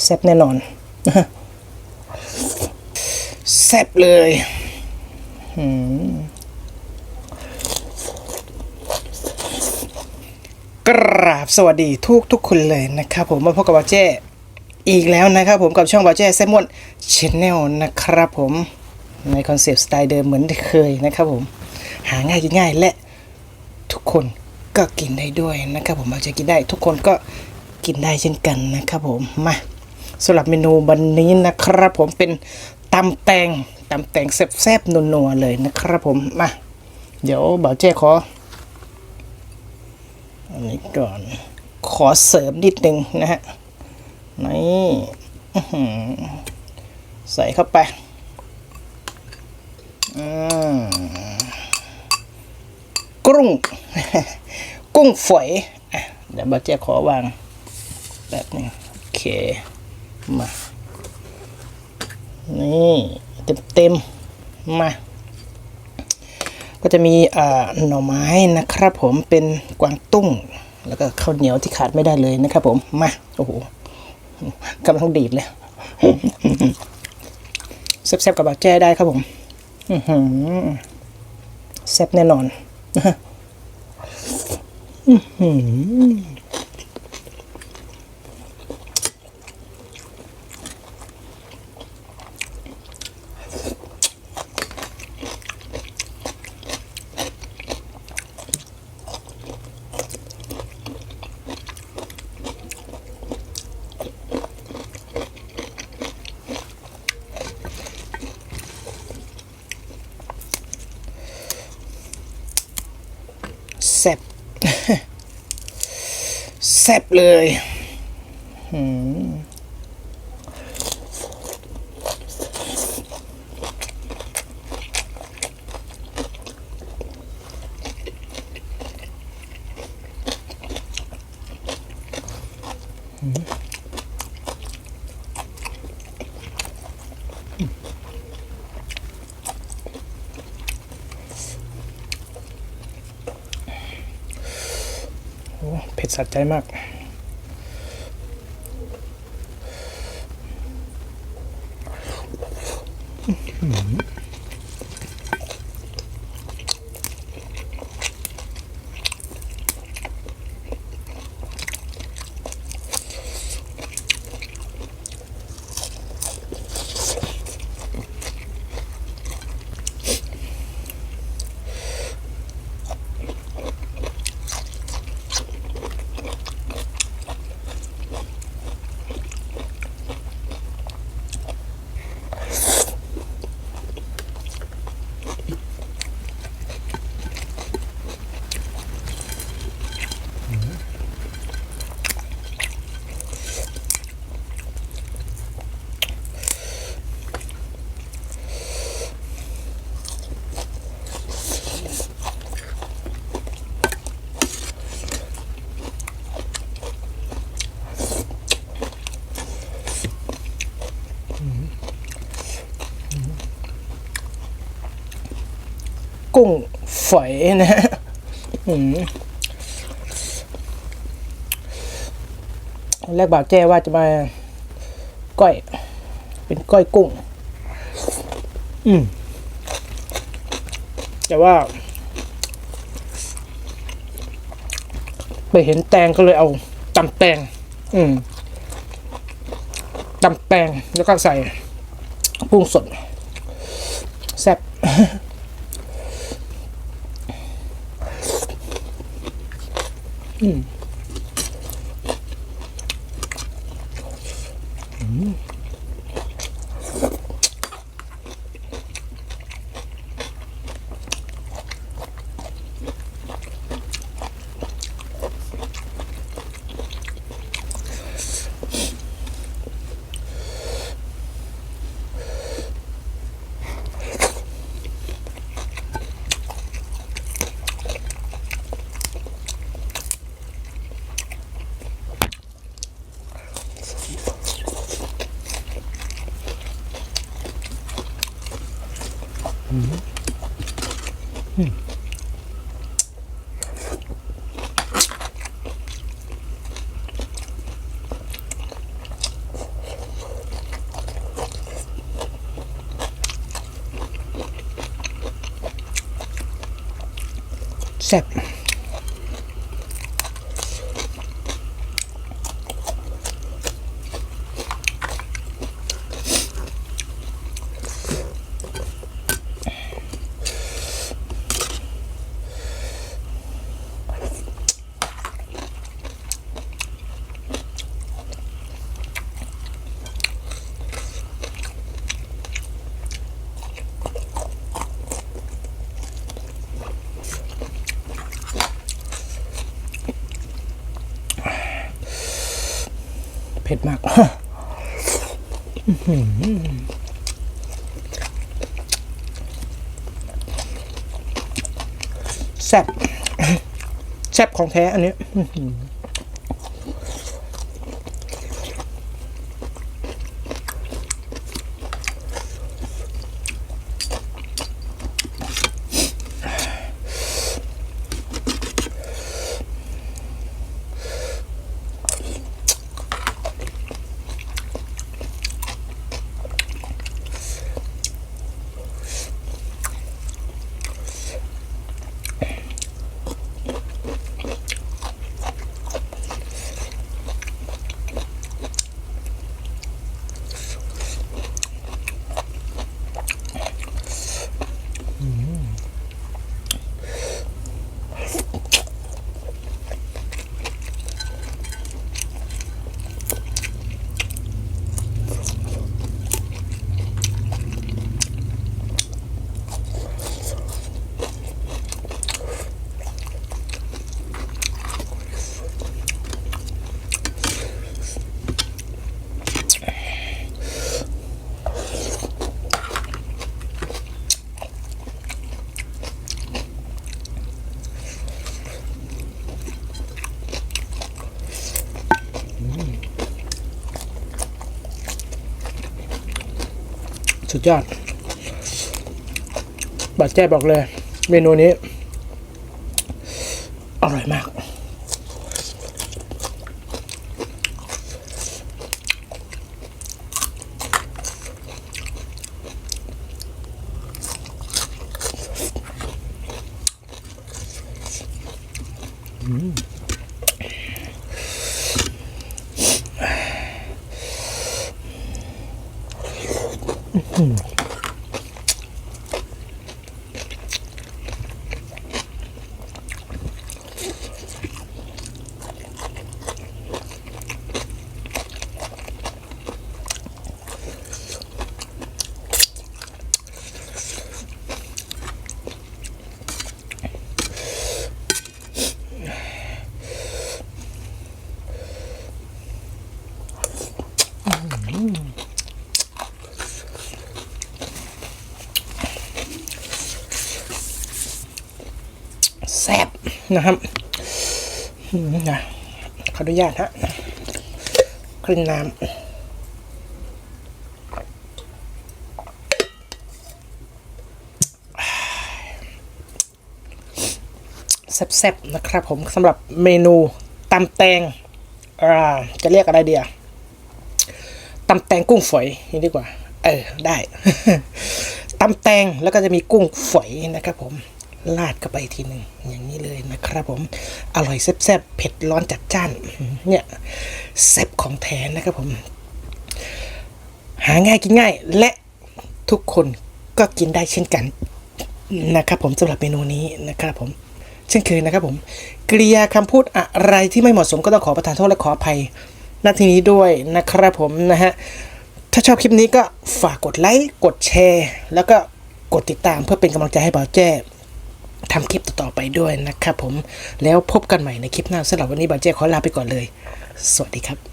แซ่บแน่นอนแซ่บเลยกราบสวัสดีทุกทุกคนเลยนะครับผมมาพบกับบาเจ้อีกแล้วนะครับผมกับช่องบาเจ้แซมมอนชแนลนะครับผมในคอนเซปต์สไตล์เดิมเหมือนเคยนะครับผม หาง่ายกินง่ายและทุกคนก็กินได้ด้วยนะครับผมอาจจะกินได้ ทุกคนก็กินได้เช่นกันนะครับผมมา สำหรับเมนูวันนี้นะครับ ผมเป็นตำแตงตำแตงแซ่บๆนัวๆเลยนะครับผมมาเดี๋ยวบ่าวเจ้ขออันนี้ก่อนขอเสริมนิดนึงนะฮะนี่ใส่เข้าไปกุ้งกุ้งฝอยเดี๋ยวบัจเจขอวางแบบนึงโอเค มานี่เต็มเต็มๆมา ก็จะมีอ่าหน่อไม้นะครับผมเป็นกวางตุ้ง แล้วก็ข้าวเหนียวที่ขาดไม่ได้เลยนะครับผมมาโอ้โหกำลังดีดเลยแซ่บๆกับบักแจ้ได้ครับผมแซ่บแน่นอน แซ่บ แซ่บเลยอืม ผ็ดสัดใจมาก กุ้งฝอยนะฮะอืมแรกบ่าวแจ้ว่าจะมาก้อย เป็นก้อยกุ้ง อืม แต่ว่า ไปเห็นแตงก็เลยเอาตำแตง อืมตำแตงแล้วก็ใส่กุ้งสด แซ่บ อืม แซ่บ ผ็ดมากแซ่บแซ่บของแท้อันนี้ สุดยอดบัตรแจ้บอกเลย เมนูนี้ Ooh. แซ่บนะครับนะขออนุญาตฮะคลินน้ำแซ่บๆนะครับผมสำหรับเมนูตำแตงจะเรียกอะไรเดียตำแตงกุ้งฝอยนี่ดีกว่า เออ ได้ตำแตงแล้วก็จะมีกุ้งฝอยนะครับผม ลาดเข้าไปทีหนึ่งอย่างนี้เลยนะครับผมอร่อยแซ่บๆเผ็ดร้อนจัดจ้านเนี่ยแซ่บของแท้นะครับผม หาง่ายกินง่าย และทุกคนก็กินได้เช่นกันนะครับผมสำหรับเมนูนี้นะครับผม เช่นเคยนะครับผมกริยาคำพูดอะไรที่ไม่เหมาะสมก็ต้องขอประทานโทษและขออภัยณที่นี้ด้วยนะครับผมนะฮะถ้าชอบคลิปนี้ก็ฝากกดไลค์กดแชร์ แล้วก็กดติดตามเพื่อเป็นกำลังใจให้บ่าวแจ้ ทำคลิปต่อๆไปด้วยนะครับผมแล้วพบกันใหม่ในคลิปหน้าสำหรับวันนี้บาเจ้ขอลาไปก่อนเลย สวัสดีครับ